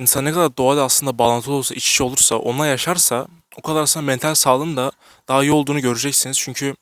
insan ne kadar doğayla aslında bağlantılı olursa, iç içe olursa, onunla yaşarsa o kadar aslında mental sağlığın da daha iyi olduğunu göreceksiniz. Çünkü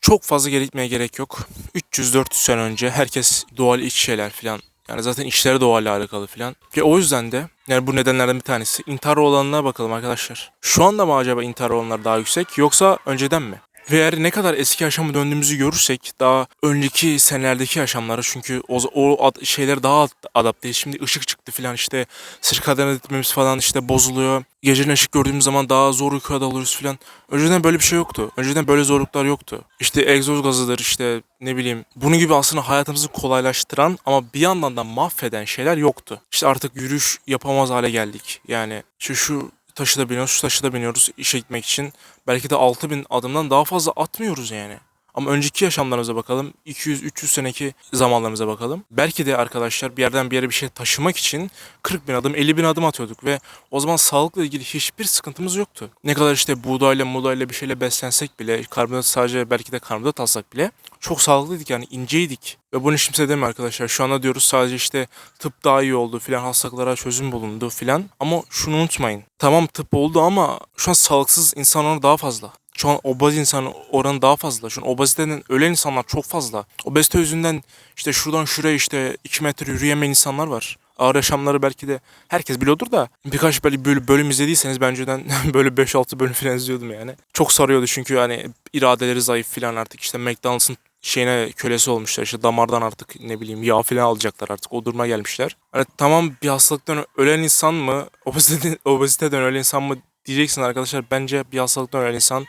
çok fazla gerekmeye gerek yok. 300-400 sene önce herkes doğal iç şeyler filan. Yani zaten işleri doğayla alakalı filan. Ve o yüzden de yani bu nedenlerden bir tanesi intihar olanına bakalım arkadaşlar. Şu anda mı acaba intihar olanlar daha yüksek yoksa önceden mi? Ve eğer ne kadar eski yaşama döndüğümüzü görürsek daha önceki senelerdeki yaşamlara çünkü o, o ad- şeyler daha ad- adapte. Şimdi ışık çıktı filan işte sirkaden etmemiz falan işte bozuluyor. Gecenin ışık gördüğümüz zaman daha zor uykuya dalıyoruz filan. Önceden böyle bir şey yoktu. Önceden böyle zorluklar yoktu. İşte egzoz gazıdır işte ne bileyim. Bunun gibi aslında hayatımızı kolaylaştıran ama bir yandan da mahveden şeyler yoktu. İşte artık yürüyüş yapamaz hale geldik. Yani şu, şu taşı da biniyoruz, şu taşı da biniyoruz işe gitmek için. Belki de 6000 adımdan daha fazla atmıyoruz yani. Ama önceki yaşamlarımıza bakalım. 200-300 seneki zamanlarımıza bakalım. Belki de arkadaşlar bir yerden bir yere bir şey taşımak için 40 bin adım, 50 bin adım atıyorduk ve o zaman sağlıkla ilgili hiçbir sıkıntımız yoktu. Ne kadar işte buğdayla, muğdayla bir şeyle beslensek bile, karbonhidrat sadece belki de karbonhidrat alsak bile çok sağlıklıydık yani inceydik. Ve bunu hiç kimse demiyor arkadaşlar. Şu anda diyoruz sadece işte tıp daha iyi oldu filan, hastalıklara çözüm bulundu filan. Ama şunu unutmayın. Tamam tıp oldu ama şu an sağlıksız insan oranı daha fazla. Şu an obez insan oranı daha fazla. Şu an obeziteden ölen insanlar çok fazla. Obezite yüzünden işte şuradan şuraya işte 2 metre yürüyemeyen insanlar var. Ağır yaşamları belki de herkes biliyordur da birkaç böyle bölüm, bölüm izlediyseniz ben önceden böyle 5-6 bölüm falan izliyordum yani. Çok sarıyordu çünkü hani iradeleri zayıf falan artık işte McDonald's'ın şeyine kölesi olmuşlar işte damardan artık ne bileyim yağ falan alacaklar artık o duruma gelmişler. Hani tamam bir hastalıktan ölen insan mı obeziteden, obeziteden ölen insan mı diyeceksin arkadaşlar bence bir hastalıktan ölen insan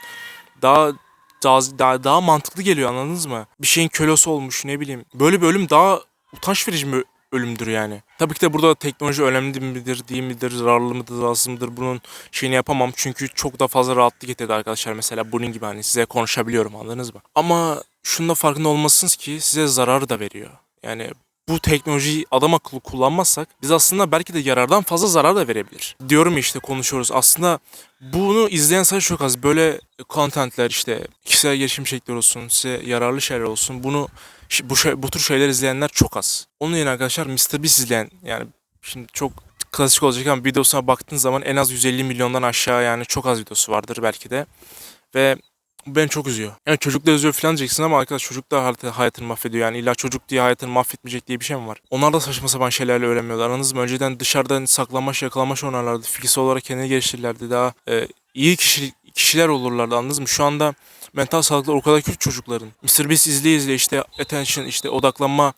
daha daha, daha, daha mantıklı geliyor anladınız mı? Bir şeyin kölesi olmuş ne bileyim. Böyle bir ölüm daha utanç verici bir ölümdür yani. Tabii ki de burada teknoloji önemli midir, değil midir, zararlı mıdır, zararsız mıdır bunun şeyini yapamam. Çünkü çok da fazla rahatlık getirdi arkadaşlar. Mesela bunun gibi hani size konuşabiliyorum anladınız mı? Ama şunun da farkında olmalısınız ki size zarar da veriyor. Yani bu teknolojiyi adam akıllı kullanmazsak biz aslında belki de yarardan fazla zarar da verebilir. Diyorum işte konuşuyoruz. Aslında bunu izleyen sayı çok az. Böyle contentler işte kişisel gelişim şekli olsun, size yararlı şeyler olsun. Bunu bu şey, bu tür şeyler izleyenler çok az. Onun yerine arkadaşlar Mr. Beast izleyen yani şimdi çok klasik olacak ama videosuna baktığın zaman en az 150 milyondan aşağı yani çok az videosu vardır belki de. Ve bu beni çok üzüyor. Yani çocuk da üzüyor falan diyeceksin ama arkadaş çocuk da hayat- hayatını mahvediyor. Yani illa çocuk diye hayatını mahvetmeyecek diye bir şey mi var? Onlar da saçma sapan şeylerle öğrenmiyorlar. Anladınız mı? Önceden dışarıdan saklanmaç yakalamaç oynarlardı. Fiziksel olarak kendini geliştirirlerdi. Daha e, iyi kişi, kişiler olurlardı anladınız mı? Şu anda mental sağlıkları o kadar kötü çocukların. Mr. Beast izleye izleye işte attention işte odaklanma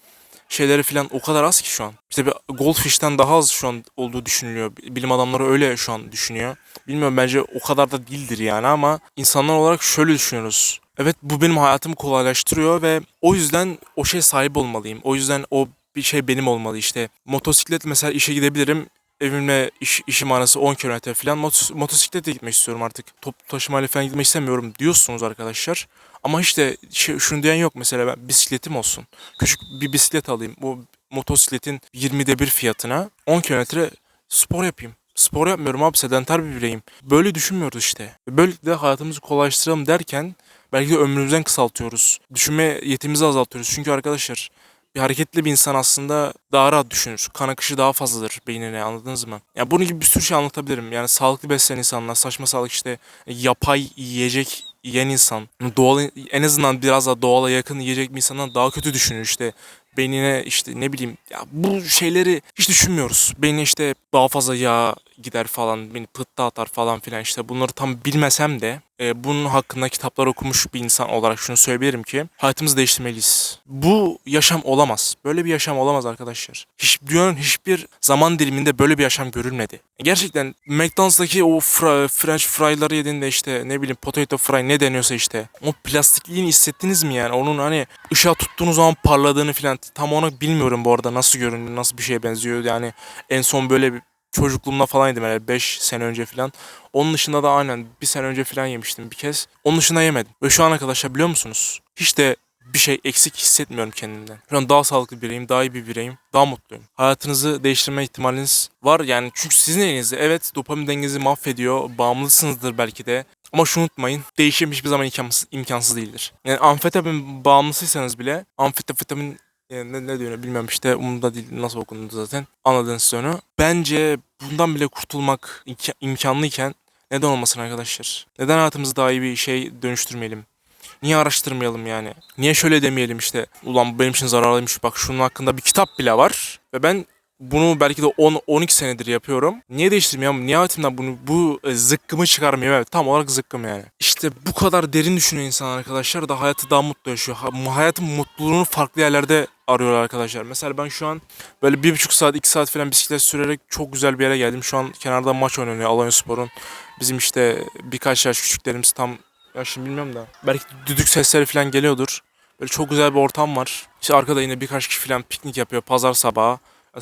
şeyleri falan o kadar az ki şu an. İşte bir Goldfish'ten daha az şu an olduğu düşünülüyor. Bilim adamları öyle şu an düşünüyor. Bilmiyorum bence o kadar da değildir yani ama insanlar olarak şöyle düşünüyoruz. Evet bu benim hayatımı kolaylaştırıyor ve o yüzden o şey sahip olmalıyım. O yüzden o bir şey benim olmalı işte. Motosiklet mesela işe gidebilirim. Evimle iş, işim arası 10 kilometre falan. Motos, motosikletle gitmek istiyorum artık. Top taşımayla falan gitmek istemiyorum diyorsunuz arkadaşlar. Ama işte şey, şunu diyen yok mesela ben bisikletim olsun. Küçük bir bisiklet alayım. Bu motosikletin 20'de bir fiyatına 10 kilometre spor yapayım. Spor yapmıyorum abi sedanter bir bireyim. Böyle düşünmüyoruz işte. Böylelikle hayatımızı kolaylaştıralım derken belki de ömrümüzden kısaltıyoruz. Düşünme yetimizi azaltıyoruz. Çünkü arkadaşlar bir hareketli bir insan aslında daha rahat düşünür. Kan akışı daha fazladır beynine anladınız mı? Ya bunun gibi bir sürü şey anlatabilirim. Yani sağlıklı beslenen insanlar, saçma sağlık işte yapay yiyecek yiyen insan, doğal en azından biraz daha doğala yakın yiyecek bir insandan daha kötü düşünür işte. Beynine işte ne bileyim ya bu şeyleri hiç düşünmüyoruz. Beynine işte daha fazla yağ gider falan, beni pıhtı atar falan filan işte bunları tam bilmesem de e, bunun hakkında kitaplar okumuş bir insan olarak şunu söyleyebilirim ki hayatımızı değiştirmeliyiz. Bu yaşam olamaz. Böyle bir yaşam olamaz arkadaşlar. Hiç, dünyanın hiçbir zaman diliminde böyle bir yaşam görülmedi. Gerçekten McDonald's'taki o fra, French fry'ları yediğinde işte ne bileyim potato fry ne deniyorsa işte o plastikliğini hissettiniz mi yani? Onun hani ışığa tuttuğunuz zaman parladığını filan tam onu bilmiyorum bu arada nasıl göründü, nasıl bir şeye benziyor yani en son böyle bir çocukluğumda falan yedim herhalde 5 sene önce falan. Onun dışında da aynen bir sene önce falan yemiştim bir kez. Onun dışında yemedim. Ve şu an arkadaşlar biliyor musunuz? Hiç de bir şey eksik hissetmiyorum kendimden. Şu an daha sağlıklı bir bireyim, daha iyi bir bireyim, daha mutluyum. Hayatınızı değiştirme ihtimaliniz var yani çünkü sizin elinizde. Evet dopamin dengenizi mahvediyor, bağımlısınızdır belki de. Ama şunu unutmayın, değişim hiçbir zaman imkansız, imkansız değildir. Yani amfetamin bağımlısıysanız bile amfetamin Yani ne, ne diyor bilmiyorum işte umurumda değil nasıl okundu zaten. Anladınız siz onu. Bence bundan bile kurtulmak imka- imkanlıyken neden olmasın arkadaşlar? Neden hayatımızı daha iyi bir şey dönüştürmeyelim? Niye araştırmayalım yani? Niye şöyle demeyelim işte ulan bu benim için zararlıymış bak şunun hakkında bir kitap bile var ve ben bunu belki de 10-12 senedir yapıyorum. Niye değiştirmiyorum? Niye hayatımdan bunu bu e, zıkkımı çıkarmıyorum? Evet tam olarak zıkkım yani. İşte bu kadar derin düşünüyor insan arkadaşlar da hayatı daha mutlu yaşıyor. Hayatın mutluluğunu farklı yerlerde arıyor arkadaşlar. Mesela ben şu an böyle bir buçuk saat iki saat falan bisiklet sürerek çok güzel bir yere geldim. Şu an kenarda maç oynanıyor Alanya Spor'un. Bizim işte birkaç yaş küçüklerimiz tam ya şimdi bilmiyorum da. Belki düdük sesleri falan geliyordur. Böyle çok güzel bir ortam var. İşte arkada yine birkaç kişi falan piknik yapıyor pazar sabahı.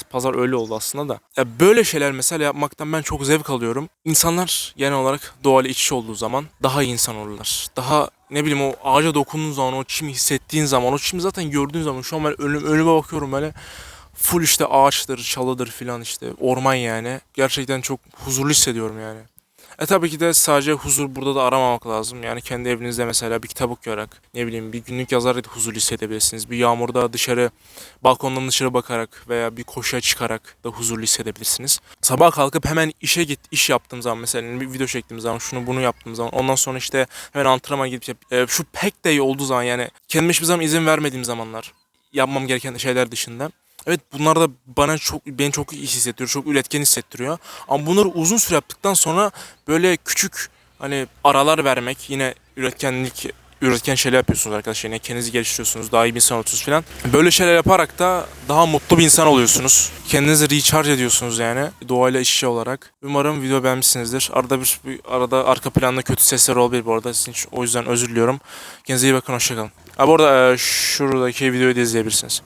Pazar öyle oldu aslında da. Ya böyle şeyler mesela yapmaktan ben çok zevk alıyorum. İnsanlar genel olarak doğayla iç içe olduğu zaman daha iyi insan olurlar. Daha ne bileyim o ağaca dokunduğun zaman, o çimi hissettiğin zaman, o çimi zaten gördüğün zaman şu an ben önüm, önüme bakıyorum böyle full işte ağaçtır, çalıdır filan işte orman yani. Gerçekten çok huzurlu hissediyorum yani. E tabii ki de sadece huzur burada da aramamak lazım. Yani kendi evinizde mesela bir kitap okuyarak, ne bileyim bir günlük yazarak huzur hissedebilirsiniz. Bir yağmurda dışarı, balkondan dışarı bakarak veya bir koşuya çıkarak da huzurlu hissedebilirsiniz. Sabah kalkıp hemen işe git, iş yaptığım zaman mesela bir video çektiğim zaman, şunu bunu yaptığım zaman, ondan sonra işte hemen antrenman gidip e, şu pek de iyi olduğu zaman yani kendime hiçbir zaman izin vermediğim zamanlar yapmam gereken şeyler dışında. Evet bunlar da bana çok beni çok iyi hissettiriyor, çok üretken hissettiriyor. Ama bunları uzun süre yaptıktan sonra böyle küçük hani aralar vermek yine üretkenlik üretken şeyler yapıyorsunuz arkadaşlar. Yine kendinizi geliştiriyorsunuz, daha iyi bir insan oluyorsunuz falan. Böyle şeyler yaparak da daha mutlu bir insan oluyorsunuz. Kendinizi recharge ediyorsunuz yani doğayla içe olarak. Umarım video beğenmişsinizdir. Arada bir, bir arada arka planda kötü sesler olabilir bu arada. Sizin için o yüzden özür diliyorum. Kendinize iyi bakın, hoşçakalın. Ha bu arada e, şuradaki videoyu da izleyebilirsiniz.